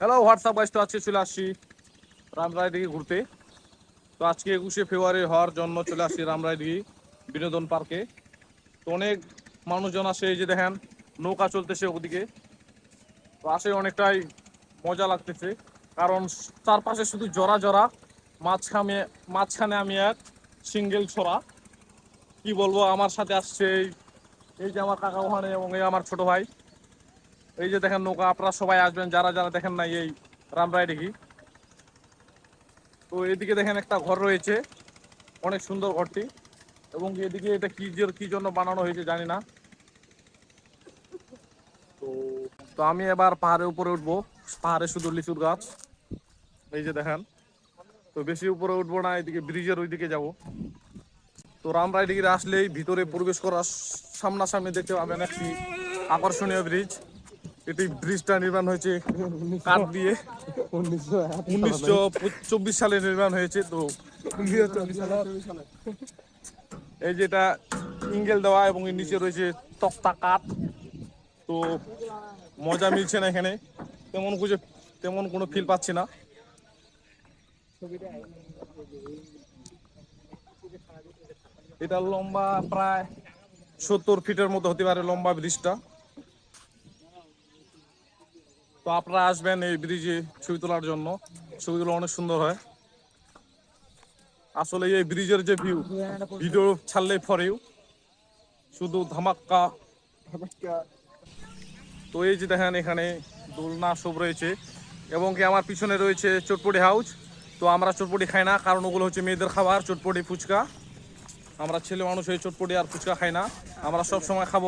Hello WhatsApp guys তো আজকে চলে আসছি রামরায় দিকে ঘুরতে। তো আজকে একুশে ফেব্রুয়ারি হওয়ার জন্য চলে আসছি রামরায় দিঘি বিনোদন পার্কে। তো অনেক মানুষজন আসে, এই যে দেখেন, নৌকা চলতেছে ওদিকে। তো আসে অনেকটাই মজা লাগতেছে, কারণ চারপাশে শুধু জরা জরা, মাঝখানে মাঝখানে আমি এক সিঙ্গেল ছড়া। কি বলব, আমার সাথে আসছে এই যে আমার কাকা ওখানে এবং এই আমার ছোট ভাই। এই যে দেখেন নৌকা, আপনারা সবাই আসবেন, যারা যারা দেখেন নাই এই রামরায় দেখি। তো এদিকে দেখেন একটা ঘর রয়েছে, অনেক সুন্দর ঘরটি। এবং এদিকে এটা কি কি জন্য বানানো হয়েছে জানি না। তো তো আমি এবার পাহাড়ের উপরে উঠবো। পাহাড়ে শুধু লিচুর গাছ। এই যে দেখেন, তো বেশি উপরে উঠবো না, এদিকে ব্রিজের ওইদিকে যাব। তো রামরায় দিকে আসলেই ভিতরে প্রবেশ করার সামনাসামনি দেখতে পাবেন একটি আকর্ষণীয় ব্রিজ। এটি ব্রিজটা নির্মাণ হয়েছে কাঠ দিয়ে। উনিশশো চব্বিশ সালে নির্মাণ হয়েছে, তো এই যেটা ইঙ্গেল দেওয়া এবং এর নিচে রয়েছে তক্তা কাঠ। তো মজা মিলছে না এখানে। তেমন কিছু, তেমন কোনো ফিল পাচ্ছি না। এটা লম্বা প্রায় সত্তর ফিটের মতো হতে পারে লম্বা ব্রিজটা। তো আপনারা আসবেন এই ব্রিজে ছবি তোলার জন্য। ছবিগুলো অনেক সুন্দর হয়। আসলে এই ব্রিজের যে ভিউ ভিডিও ছাড়লে ফরেও শুধু ধামাক্কা। তো এই যে দেখেন এখানে দোলনা সব রয়েছে এবং কি আমার পিছনে রয়েছে চটপটি হাউস তো আমরা চটপটি খাই না, কারণ ওগুলো হচ্ছে মেয়েদের খাবার, চটপটি ফুচকা। আমরা ছেলে মানুষ এই চটপটি আর ফুচকা খাই না। আমরা সব সময় খাব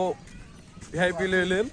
ভিআইপি লেভেলের